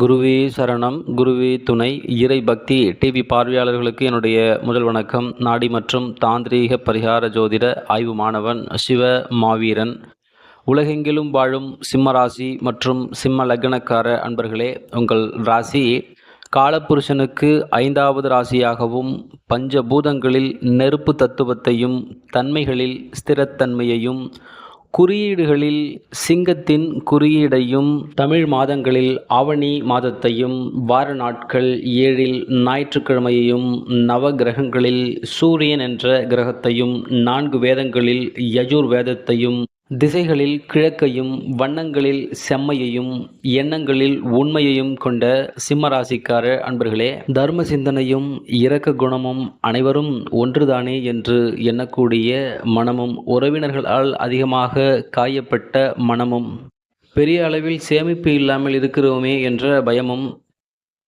குருவே சரணம் குருவே துணை. இறை பக்தி டிவி பார்வையாளர்களுக்கு என்னுடைய முதல் வணக்கம். நாடி மற்றும் தாந்திரீக பரிகார ஜோதிட ஆய்வு மாணவன் சிவ மாவீரன். உலகெங்கிலும் வாழும் சிம்ம ராசி மற்றும் சிம்ம லக்னக்கார அன்பர்களே உங்கள் ராசி காலபுருஷனுக்கு ஐந்தாவது ராசியாகவும் பஞ்சபூதங்களில் நெருப்பு தத்துவத்தையும் தன்மைகளில் ஸ்திரத்தன்மையையும் குறியீடுகளில் சிங்கத்தின் குறியீடையும் தமிழ் மாதங்களில் ஆவணி மாதத்தையும் வார நாட்கள் ஏழில் ஞாயிற்றுக்கிழமையையும் நவ கிரகங்களில் சூரியன் என்ற கிரகத்தையும் நான்கு வேதங்களில் யஜுர் வேதத்தையும் திசைகளில் கிழக்கையும் வண்ணங்களில் செம்மையையும் எண்ணங்களில் உண்மையையும் கொண்ட சிம்மராசிக்கார அன்பர்களே தர்ம சிந்தனையும் இரக்க குணமும் அனைவரும் ஒன்றுதானே என்று எண்ணக்கூடிய மனமும் உறவினர்களால் அதிகமாக காயப்பட்ட மனமும் பெரிய அளவில் சேமிப்பு இல்லாமல் இருக்கிறோமே என்ற பயமும்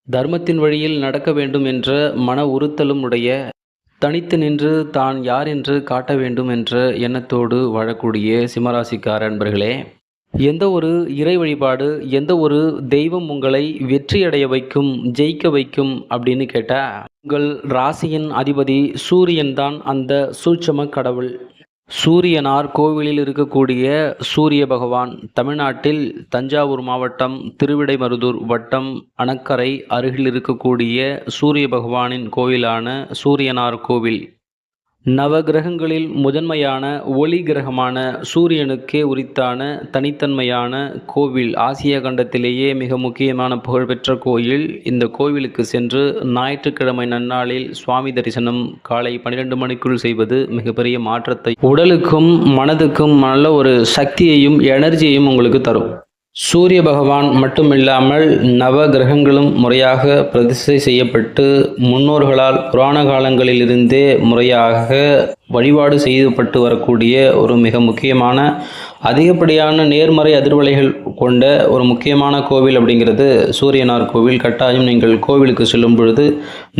தர்மத்தின் வழியில் நடக்க வேண்டும் என்ற மன உறுத்தலும் உடைய தனித்து நின்று தான் யார் என்று காட்ட வேண்டும் என்ற எண்ணத்தோடு வாழக்கூடிய சிம்மராசிக்கார அன்பர்களே எந்த ஒரு இறை வழிபாடு எந்த ஒரு தெய்வம் உங்களை வெற்றியடைய வைக்கும் ஜெயிக்க வைக்கும் அப்படின்னு கேட்டால் உங்கள் ராசியின் அதிபதி சூரியன் தான் அந்த சூட்சம கடவுள். சூரியனார் கோவிலில் இருக்கக்கூடிய சூரிய பகவான் தமிழ்நாட்டில் தஞ்சாவூர் மாவட்டம் திருவிடைமருதூர் வட்டம் அணக்கரை அருகில் இருக்கக்கூடிய சூரிய பகவானின் கோவிலான சூரியனார் கோவில். நவகிரகங்களில் முதன்மையான ஒளி கிரகமான சூரியனுக்கே உரித்தான தனித்தன்மையான கோவில் ஆசிய கண்டத்திலேயே மிக முக்கியமான புகழ்பெற்ற கோயில். இந்த கோவிலுக்கு சென்று ஞாயிற்றுக்கிழமை நன்னாளில் சுவாமி தரிசனம் காலை பன்னிரெண்டு மணிக்குள் செய்வது மிகப்பெரிய மாற்றத்தை உடலுக்கும் மனதுக்கும் நல்ல ஒரு சக்தியையும் எனர்ஜியையும் உங்களுக்கு தரும். சூரிய பகவான் மட்டுமில்லாமல் நவ கிரகங்களும் முறையாக பிரதிஷ்டை செய்யப்பட்டு முன்னோர்களால் புராண காலங்களிலிருந்தே முறையாக வழிபாடு செய்யப்பட்டு வரக்கூடிய ஒரு மிக முக்கியமான அதிகப்படியான நேர்மறை அதிர்வலைகள் கொண்ட ஒரு முக்கியமான கோவில் அப்படிங்கிறது சூரியனார் கோவில். கட்டாயம் நீங்கள் கோவிலுக்கு செல்லும் பொழுது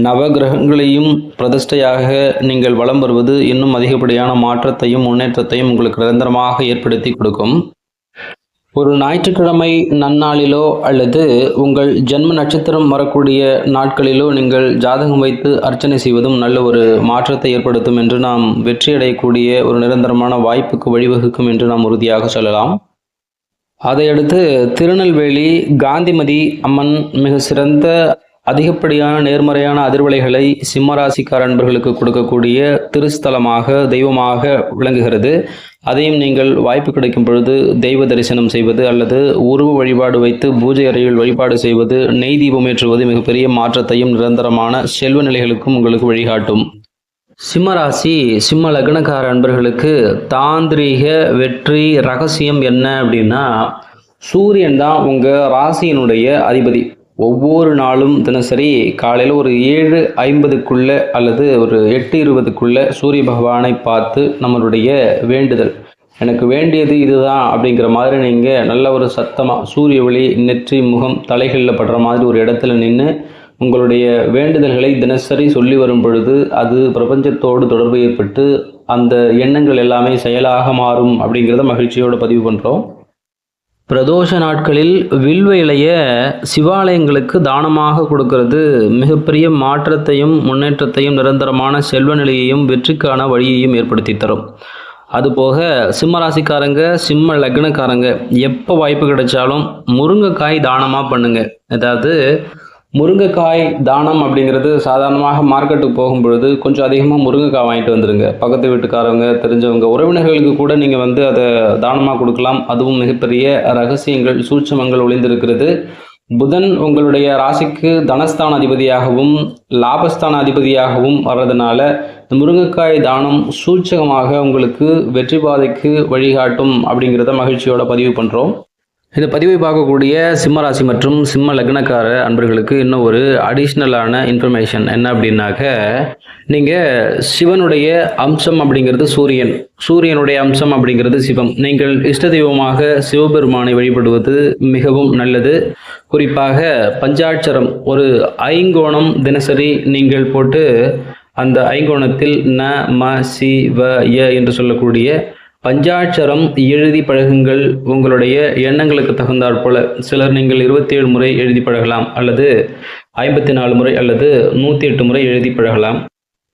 நவகிரகங்களையும் பிரதிஷ்டையாக நீங்கள் வலம் வருவது இன்னும் அதிகப்படியான மாற்றத்தையும் முன்னேற்றத்தையும் உங்களுக்கு நிரந்தரமாக ஏற்படுத்தி கொடுக்கும். ஒரு ஞாயிற்றுக்கிழமை நன்னாளிலோ அல்லது உங்கள் ஜென்ம நட்சத்திரம் வரக்கூடிய நாட்களிலோ நீங்கள் ஜாதகம் வைத்து அர்ச்சனை செய்வதும் நல்ல ஒரு மாற்றத்தை ஏற்படுத்தும் என்று நாம் வெற்றியடையக்கூடிய ஒரு நிரந்தரமான வாய்ப்புக்கு வழிவகுக்கும் என்று நாம் உறுதியாக சொல்லலாம். அதையடுத்து திருநெல்வேலி காந்திமதி அம்மன் மிக சிறந்த அதிகப்படியான நேர்மறையான அதிர்வலைகளை சிம்மராசிக்கார அன்பர்களுக்கு கொடுக்கக்கூடிய திருஸ்தலமாக தெய்வமாக விளங்குகிறது. அதையும் நீங்கள் வாய்ப்பு கிடைக்கும் பொழுது தெய்வ தரிசனம் செய்வது அல்லது உருவ வழிபாடு வைத்து பூஜை அறையில் வழிபாடு செய்வது நெய் தீபம் ஏற்றுவது மிகப்பெரிய மாற்றத்தையும் நிரந்தரமான செல்வ நிலைகளுக்கும் உங்களுக்கு வழிகாட்டும். சிம்மராசி சிம்ம லக்னக்கார அன்பர்களுக்கு தாந்திரீக வெற்றி ரகசியம் என்ன அப்படின்னா சூரியன் தான் உங்கள் ராசியினுடைய அதிபதி. ஒவ்வொரு நாளும் தினசரி காலையில் ஒரு ஏழு ஐம்பதுக்குள்ளே அல்லது ஒரு எட்டு இருபதுக்குள்ளே சூரிய பகவானை பார்த்து நம்மளுடைய வேண்டுதல். எனக்கு வேண்டியது இதுதான் அப்படிங்கிற மாதிரி நீங்கள் நல்ல ஒரு சத்தமாக சூரிய ஒளி நெற்றி முகம் தலைகளில் படுற மாதிரி ஒரு இடத்துல நின்று உங்களுடைய வேண்டுதல்களை தினசரி சொல்லி வரும் பொழுது அது பிரபஞ்சத்தோடு தொடர்பு ஏற்பட்டு அந்த எண்ணங்கள் எல்லாமே செயலாக மாறும் அப்படிங்கிறத மகிழ்ச்சியோடு பதிவு பண்ணுறோம் பிரதோஷ நாட்களில் வில்வ இலைய சிவாலயங்களுக்கு தானமாக கொடுக்கிறது. மிகப்பெரிய மாற்றத்தையும் முன்னேற்றத்தையும் நிரந்தரமான செல்வ நிலையையும் வெற்றிக்கான வழியையும் ஏற்படுத்தி தரும். அதுபோக சிம்ம ராசிக்காரங்க சிம்ம லக்னக்காரங்க எப்போ வாய்ப்பு கிடைச்சாலும் முருங்கைக்காய் தானமாக பண்ணுங்க. அதாவது முருங்கைக்காய் தானம் அப்படிங்கிறது சாதாரணமாக மார்க்கெட்டுக்கு போகும்பொழுது கொஞ்சம் அதிகமாக முருங்கைக்காய் வாங்கிட்டு வந்துடுங்க பக்கத்து வீட்டுக்காரவங்க தெரிஞ்சவங்க உறவினர்களுக்கு கூட நீங்கள் வந்து அதை தானமாக கொடுக்கலாம். அதுவும் மிகப்பெரிய ரகசியங்கள் சூட்சமங்கள் ஒளிந்திருக்கிறது. புதன் உங்களுடைய ராசிக்கு தனஸ்தான அதிபதியாகவும் லாபஸ்தான அதிபதியாகவும் வர்றதுனால இந்த முருங்கைக்காய் தானம் சூட்சகமாக உங்களுக்கு வெற்றி பாதைக்கு வழிகாட்டும் அப்படிங்கிறத மகிழ்ச்சியோட பதிவு பண்ணுறோம் இந்த பதிவை பார்க்கக்கூடிய சிம்ம ராசி மற்றும் சிம்ம லக்னக்கார அன்பர்களுக்கு இன்னும் ஒரு அடிஷ்னலான இன்ஃபர்மேஷன் என்ன அப்படின்னாக்க நீங்கள் சிவனுடைய அம்சம் அப்படிங்கிறது சூரியன். சூரியனுடைய அம்சம் அப்படிங்கிறது சிவம். நீங்கள் இஷ்ட தெய்வமாக சிவபெருமானை வழிபடுவது மிகவும் நல்லது. குறிப்பாக பஞ்சாட்சரம் ஒரு ஐங்கோணம் தினசரி நீங்கள் போட்டு அந்த ஐங்கோணத்தில் ந ம சி வ ய என்று சொல்லக்கூடிய பஞ்சாட்சரம் எழுதி பழகுங்கள். உங்களுடைய எண்ணங்களுக்கு தகுந்தாற் போல சிலர் நீங்கள் இருபத்தி ஏழு முறை எழுதி பழகலாம் அல்லது ஐம்பத்தி நாலு முறை அல்லது நூற்றி எட்டு முறை எழுதி பழகலாம்.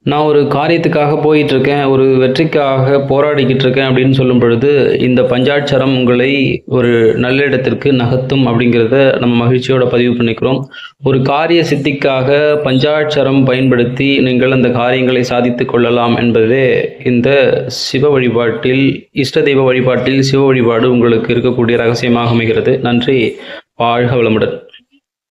நான் ஒரு காரியத்துக்காக போயிட்டு இருக்கேன் ஒரு வெற்றிக்காக போராடிக்கிட்டு இருக்கேன் அப்படின்னு சொல்லும் பொழுது இந்த பஞ்சாட்சரம் உங்களை ஒரு நல்ல இடத்திற்கு நகர்த்தும் அப்படிங்கிறத நம்ம மகிழ்ச்சியோட பதிவு பண்ணிக்கிறோம். ஒரு காரிய சித்திக்காக பஞ்சாட்சரம் பயன்படுத்தி நீங்கள் அந்த காரியங்களை சாதித்து கொள்ளலாம் என்பதே இந்த சிவ வழிபாட்டில் இஷ்ட தெய்வ வழிபாட்டில் சிவ வழிபாடு உங்களுக்கு இருக்கக்கூடிய ரகசியமாக அமைகிறது. நன்றி. வாழ்க வளமுடன்.